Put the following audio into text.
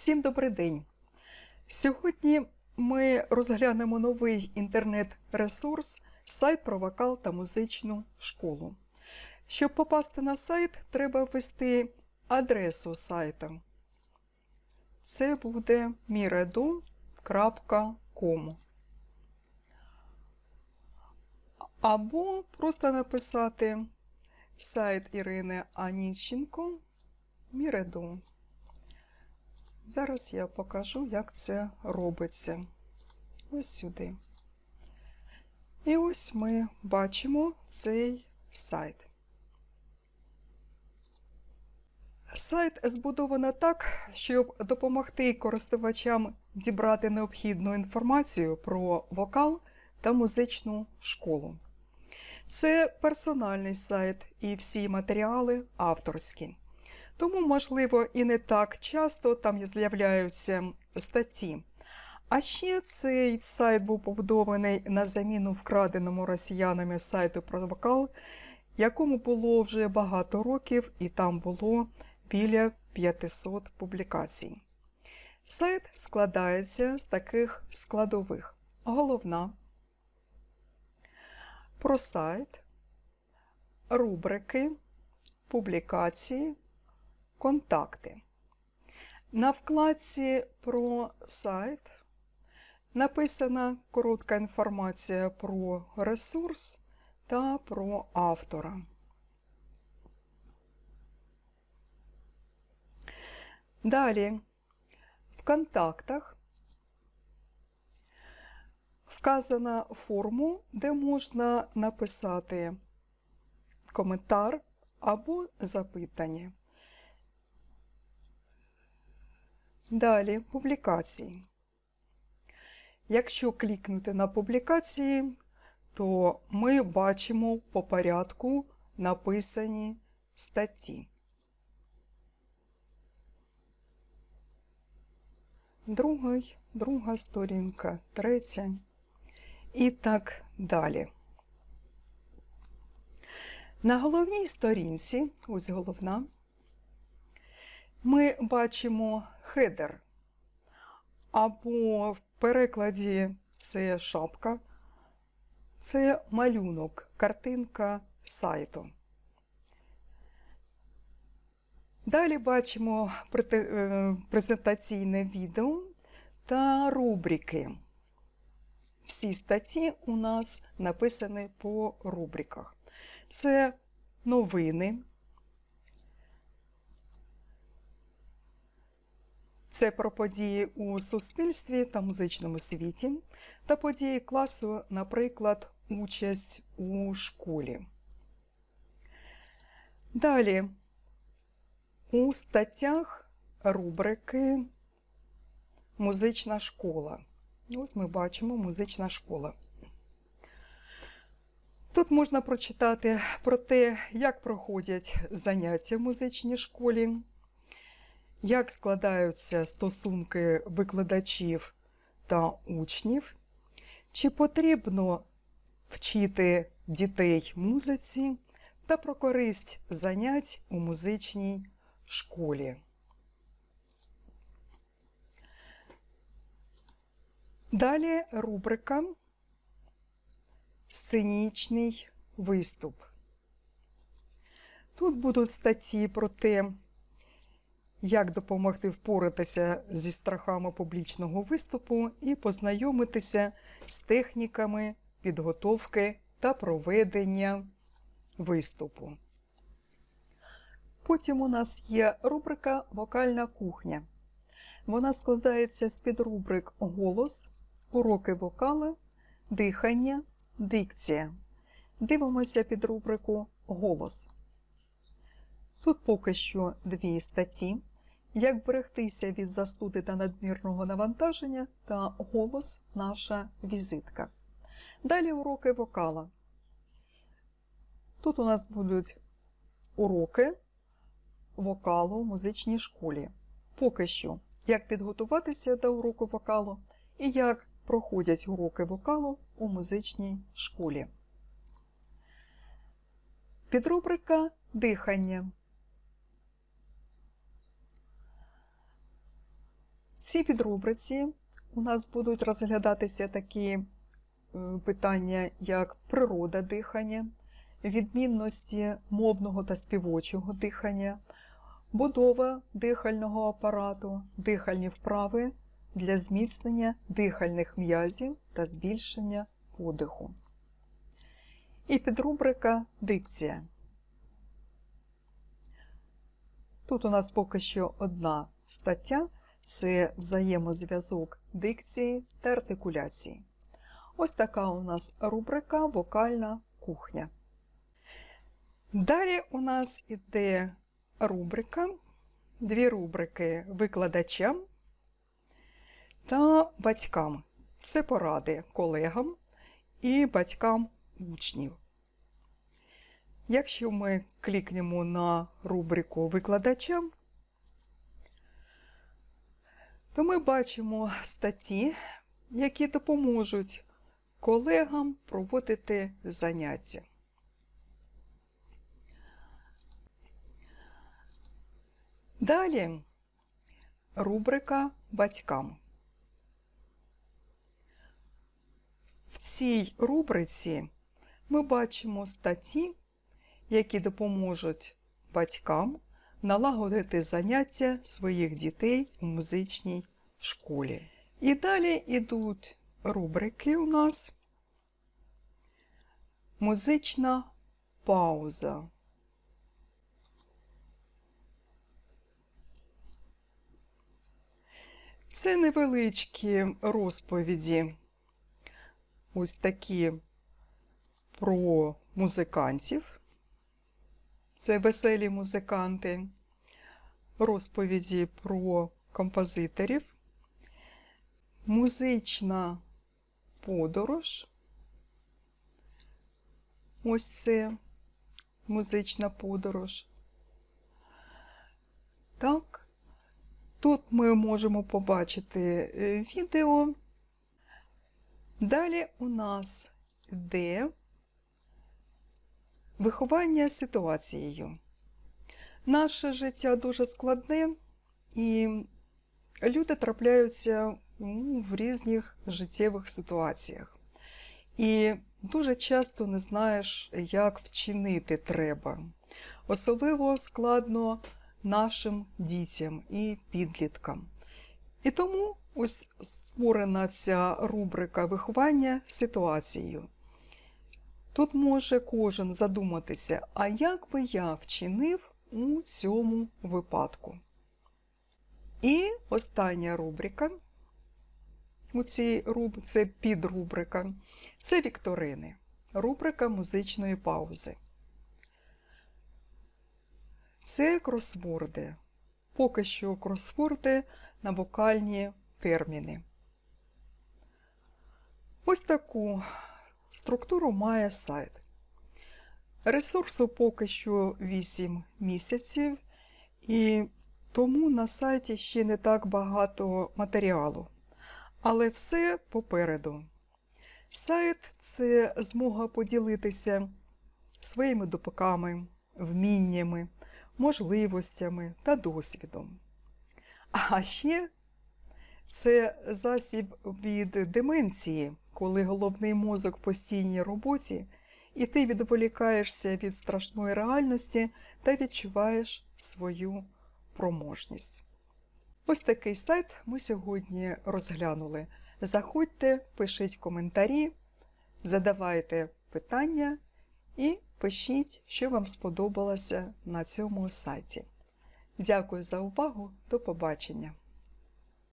Всім добрий день! Сьогодні ми розглянемо новий інтернет-ресурс сайт про вокал та музичну школу. Щоб попасти на сайт, треба ввести адресу сайту. Це буде miredu.com Або просто написати сайт Ірини Аніщенко Міреду. Зараз я покажу, як це робиться. Ось сюди. І ось ми бачимо цей сайт. Сайт збудовано так, щоб допомогти користувачам зібрати необхідну інформацію про вокал та музичну школу. Це персональний сайт і всі матеріали авторські. Тому, можливо, і не так часто там з'являються статті. А ще цей сайт був побудований на заміну вкраденому росіянами сайту про вокал, якому було вже багато років, і там було біля 500 публікацій. Сайт складається з таких складових: головна, про сайт, рубрики, публікації, контакти. На вкладці про сайт написана коротка інформація про ресурс та про автора. Далі в контактах вказана форму, де можна написати коментар або запитання. Далі публікації. Якщо клікнути на публікації, то ми бачимо по порядку написані статті. Другий, друга сторінка, третя і так далі. На головній сторінці, ось головна, ми бачимо хедер, або в перекладі це шапка, це малюнок, картинка сайту. Далі бачимо презентаційне відео та рубрики. Всі статті у нас написані по рубриках. Це новини, це про події у суспільстві та музичному світі та події класу, наприклад, участь у школі. Далі у статтях рубрики Музична школа. Ось ми бачимо музична школа. Тут можна прочитати про те, як проходять заняття в музичній школі, як складаються стосунки викладачів та учнів, чи потрібно вчити дітей музиці та про користь занять у музичній школі. Далі рубрика Сценічний виступ. Тут будуть статті про те, як допомогти впоратися зі страхами публічного виступу і познайомитися з техніками підготовки та проведення виступу. Потім у нас є рубрика Вокальна кухня. Вона складається з підрубрик Голос, уроки вокала, дихання, дикція. Дивимося під рубрику Голос. Тут поки що дві статті. Як берегтися від застуди та надмірного навантаження та голос наша візитка. Далі уроки вокала. Тут у нас будуть уроки вокалу в музичній школі. Поки що, як підготуватися до уроку вокалу і як проходять уроки вокалу у музичній школі. Підрубрика дихання. Цій підрубриці у нас будуть розглядатися такі питання, як природа дихання, відмінності мовного та співочого дихання, будова дихального апарату, дихальні вправи для зміцнення дихальних м'язів та збільшення подиху. І підрубрика дикція. Тут у нас поки що одна стаття це взаємозв'язок дикції та артикуляції. Ось така у нас рубрика Вокальна кухня. Далі у нас іде рубрика, дві рубрики викладачам та батькам. Це поради колегам і батькам учнів. Якщо ми клікнемо на рубрику викладачам, то ми бачимо статті, які допоможуть колегам проводити заняття. Далі рубрика батькам. В цій рубриці ми бачимо статті, які допоможуть батькам налагодити заняття своїх дітей у музичній школі. І далі йдуть рубрики у нас. Музична пауза. Це невеличкі розповіді, ось такі про музикантів. Це веселі музиканти, розповіді про композиторів, музична подорож. Ось це музична подорож. Так, тут ми можемо побачити е, відео. Далі у нас йде Виховання ситуацією. Наше життя дуже складне, і люди трапляються ну, в різних життєвих ситуаціях. І дуже часто не знаєш, як вчинити треба. Особливо складно нашим дітям і підліткам. І тому ось створена ця рубрика виховання ситуацією. Тут може кожен задуматися, а як би я вчинив у цьому випадку. І остання рубрика, у цій руб... це підрубрика, це вікторини, рубрика музичної паузи. Це кросворди. Поки що кросворди на вокальні терміни. Ось таку Структуру має сайт. Ресурсу поки що 8 місяців, і тому на сайті ще не так багато матеріалу. Але все попереду. Сайт це змога поділитися своїми допиками, вміннями, можливостями та досвідом. А ще це засіб від деменції коли головний мозок в постійній роботі, і ти відволікаєшся від страшної реальності та відчуваєш свою проможність. Ось такий сайт ми сьогодні розглянули. Заходьте, пишіть коментарі, задавайте питання і пишіть, що вам сподобалося на цьому сайті. Дякую за увагу, до побачення!